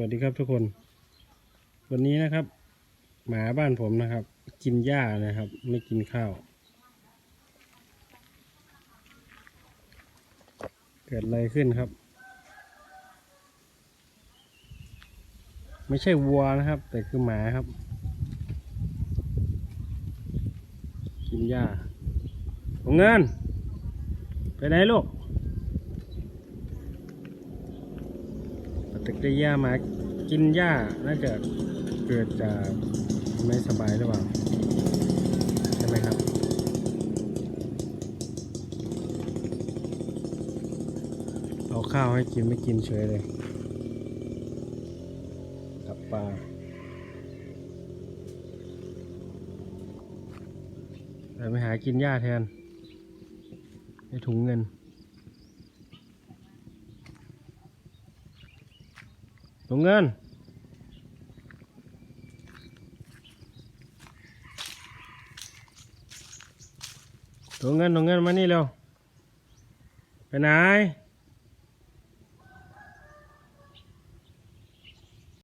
วัสดีครับทุกคน วันนี้นะครับ หมาบ้านผมนะครับ กินหญ้านะครับ ไม่กินข้าว เกิดอะไรขึ้นครับ ไม่ใช่วัวนะครับ แต่คือหมาครับ กินหญ้าโงเงิน ไปไหนลูก ปฏิกิริยามากินหญ้าน่าจะเกิดจากไม่สบายหรือเปล่าใช่ไหมครับ เอาข้าวให้กินไม่กินเฉยเลยกับปลาแต่ไปหากินหญ้าแทนในถุงเงิน ถุงเงิน ถุงเงินถุงเงินมานี่เร็ว ไปไหน